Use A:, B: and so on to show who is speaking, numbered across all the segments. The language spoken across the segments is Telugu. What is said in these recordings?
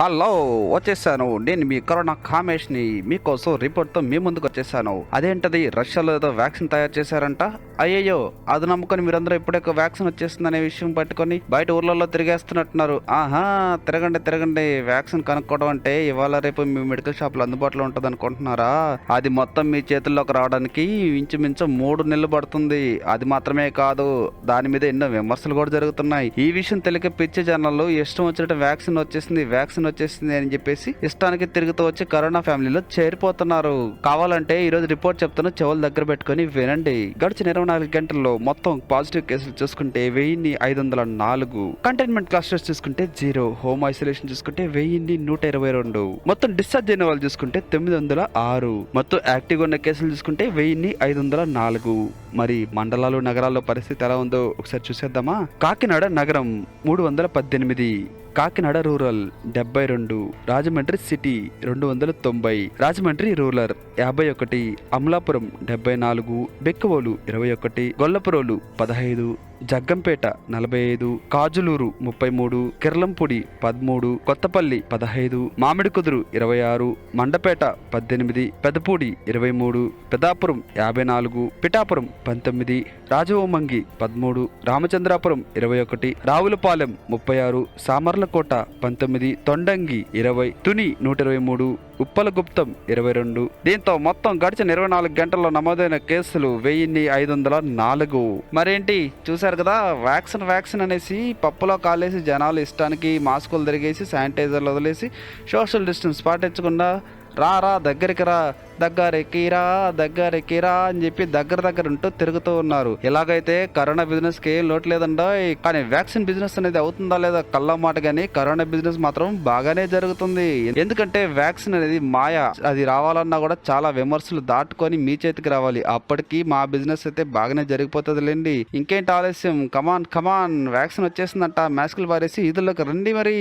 A: హలో వచ్చేసాను. నేను మీ కరోనా కామేష్ని మీకోసం రిపోర్ట్తో మీ ముందుకు వచ్చేసాను. అదేంటది? రష్యాలో ఏదో వ్యాక్సిన్ తయారు చేశారంట? అయ్యయ్యో అది నమ్ముకొని మీరందరూ ఇప్పుడే ఒక వ్యాక్సిన్ వచ్చేస్తుందనే విషయం పట్టుకొని బయట ఊర్లలో తిరిగేస్తున్నట్టున్నారు. ఆహా తిరగండి తిరగండి. వ్యాక్సిన్ కనుక్కోవడం అంటే ఇవాళ రేపు మీ మెడికల్ షాప్లో అందుబాటులో ఉంటుంది అనుకుంటున్నారా అది మొత్తం మీ చేతుల్లోకి రావడానికి ఇంచుమించు మూడు నెలలు పడుతుంది. అది మాత్రమే కాదు దాని మీద ఎన్నో విమర్శలు కూడా జరుగుతున్నాయి. ఈ విషయం తెలియక పిచ్చి జనాలు ఇష్టం వచ్చినట్టు వ్యాక్సిన్ వచ్చేసింది. వ్యాక్సిన్ వచ్చేసింది అని చెప్పేసి ఇష్టానికి తిరుగుతూ వచ్చి కరోనా ఫ్యామిలీలో చేరిపోతున్నారు. కావాలంటే ఈ రోజు రిపోర్ట్ చెప్తాను చెవుల దగ్గర పెట్టుకొని వినండి. గడిచిన ఇరవై నాలుగు గంటల్లో మొత్తం పాజిటివ్ కేసులు చూసుకుంటే వెయ్యిన్ని ఐదు వందల నాలుగు. కంటైన్మెంట్ క్లస్టర్స్ చూసుకుంటే జీరో. హోమ్ ఐసోలేషన్ చూసుకుంటే వెయ్యిన్ని నూట ఇరవై రెండు. మొత్తం డిశ్చార్జ్ అయిన వాళ్ళు చూసుకుంటే తొమ్మిది వందల ఆరు. మొత్తం యాక్టివ్ ఉన్న కేసులు చూసుకుంటే వెయ్యిన్ని ఐదు వందల నాలుగు. మరి మండలాలు నగరాల్లో పరిస్థితి ఎలా ఉందో ఒకసారి చూసేద్దామా? కాకినాడ నగరం మూడు వందల పద్దెనిమిది. కాకినాడ రూరల్ డెబ్బై రెండు రాజమండ్రి సిటీ రెండు వందల తొంభై రాజమండ్రి రూరల్ యాభై ఒకటి అమలాపురం డెబ్బై నాలుగు బెక్కవోలు ఇరవై ఒకటి గొల్లపురోలు పదహైదు జగ్గంపేట నలభై ఐదు కాజులూరు ముప్పై మూడు కిర్లంపూడి పదమూడు కొత్తపల్లి పదహైదు మామిడి కుదురు ఇరవై ఆరు మండపేట పద్దెనిమిది పెదపూడి ఇరవై మూడు పెదాపురం యాభై నాలుగు పిఠాపురం పంతొమ్మిది రాజవోమంగి పదమూడు రామచంద్రాపురం ఇరవై ఒకటి రావులపాలెం ముప్పై ఆరు సామర్ల సామర్లకోట పంతొమ్మిది తొండంగి ఇరవై తుని నూట ఇరవై మూడు ఉప్పలగుప్తం ఇరవై రెండు దీంతో మొత్తం గడిచిన ఇరవై నాలుగు గంటల్లో నమోదైన కేసులు వెయ్యిన్ని ఐదు వందల నాలుగు. మరేంటి? చూశారు కదా వ్యాక్సిన్ వ్యాక్సిన్ అనేసి పప్పులో కాలేసి జనాలు ఇష్టానికి మాస్కులు తిరిగేసి శానిటైజర్లు వదిలేసి సోషల్ డిస్టెన్స్ పాటించకుండా రా రా దగ్గరికి రా దగ్గరెక్కిరా దగ్గరెక్కిరా అని చెప్పి దగ్గర దగ్గర ఉంటూ తిరుగుతూ ఉన్నారు. ఎలాగైతే కరోనా బిజినెస్కి ఏం లోటు లేదండో కానీ వ్యాక్సిన్ బిజినెస్ అనేది అవుతుందా లేదా కళ్ళ మాట కానీ కరోనా బిజినెస్ మాత్రం బాగానే జరుగుతుంది. ఎందుకంటే వ్యాక్సిన్ అనేది మాయ. అది రావాలన్నా కూడా చాలా విమర్శలు దాటుకొని మీ చేతికి రావాలి. అప్పటికి మా బిజినెస్ అయితే బాగానే జరిగిపోతుంది లేండి ఇంకేంటి ఆలస్యం? Come on come on vaccine వచ్చేసిందంట. మాస్కులు పారేసి ఇదిలోకి రండి మరి.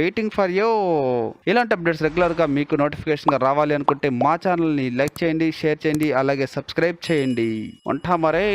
A: వెయిటింగ్ ఫర్ యూ ఇలాంటి అప్డేట్స్ రెగ్యులర్గా మీకు నోటిఫికేషన్గా రావాలి అనుకుంటే మా ఛానల్ ఛానల్ని లైక్ చేయండి షేర్ చేయండి అలాగే సబ్స్క్రైబ్ చేయండి. ఉంటా మరే.